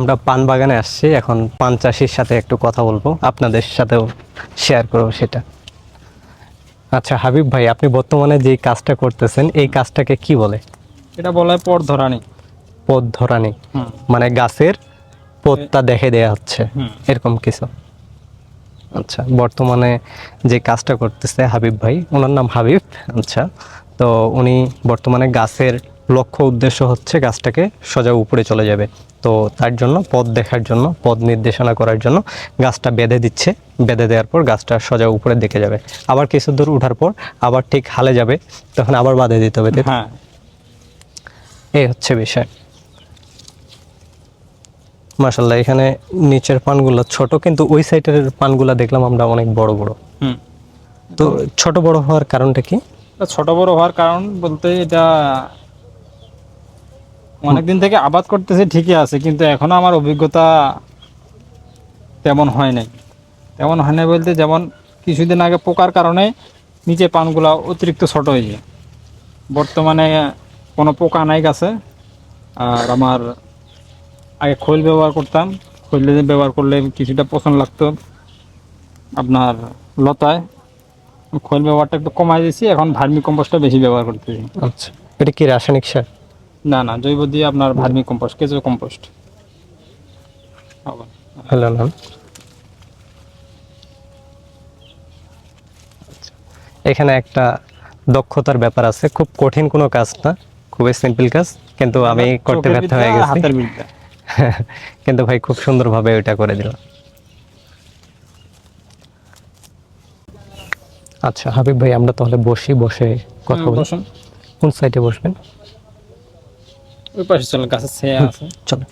আমরা পান বাগানে আসছি এখন পান চাষির সাথে একটু কথা বলব আপনাদের সাথেও শেয়ার করব সেটা। আচ্ছা হাবিব ভাই আপনি বর্তমানে যে কাজটা করতেছেন এই কাজটাকে কি বলে? এটা বলা হয় পর ধরানি পথ ধরানি মানে গাছের পথটা দেখে দেয়া হচ্ছে এরকম কিছু। আচ্ছা বর্তমানে যে কাজটা করতেছে হাবিব ভাই ওনার নাম হাবিব। আচ্ছা তো উনি বর্তমানে গাছের লক্ষ্য উদ্দেশ্য হচ্ছে গাছটাকে সোজা উপরে চলে যাবে। তো তার জন্য পথ দেখার জন্য পথ নির্দেশনা করার জন্য গাছটা বেঁধে দিচ্ছে। বেঁধে দেওয়ার পর গাছটা সোজা উপরের দিকে যাবে। আবার কিছু দূর উঠার পর আবার ঠিক হালে যাবে তখন আবার বাঁধে দিতে হবে হ্যাঁ। এই হচ্ছে বিষয়। মাশাল্লাহ এখানে নিচের পানগুলো ছোট কিন্তু ওই সাইডের পানগুলো দেখলাম আমরা অনেক বড় বড়। তো ছোট বড় হওয়ার কারণটা কি? ছোট বড় হওয়ার কারণ বলতে এটা অনেকদিন থেকে আবাদ করতেছে, ঠিকই আছে, কিন্তু এখনও আমার অভিজ্ঞতা তেমন হয় নাই। তেমন হয় নাই বলতে যেমন কিছুদিন আগে পোকার কারণে নিচে পানগুলা অতিরিক্ত ছোট হয়ে যায়। বর্তমানে কোনো পোকা নাই গাছে, আর আমার আগে খৈল ব্যবহার করতাম, খৈল ব্যবহার করলে কিছুটা পছন্দ লাগতো আপনার লতায়। খৈল ব্যবহারটা একটু কমাই দিয়েছি, এখন ভার্মি কম্পোস্টটা বেশি ব্যবহার করতেছি। আচ্ছা এটা কি রাসায়নিক সার? না না জৈব দিয়ে আপনার ভার্মি কম্পোস্ট কেঁচো কম্পোস্ট। হ্যালো ম্যাম আচ্ছা, এখানে একটা দক্ষতার ব্যাপার আছে খুব কঠিন কোনো কাজ না খুবই সিম্পল কাজ কিন্তু আমি করতে ব্যর্থ হয়ে গেছি। হাতের বিদ্যা। কিন্তু ভাই খুব সুন্দরভাবে ওইটা করে দিল আচ্ছা হাবিব ভাই আমরা তাহলে বসি বসে কথা বলি। কোন সাইডে বসবেন? ওই পাশে চলো গাছের ছায়া আছে। চলো।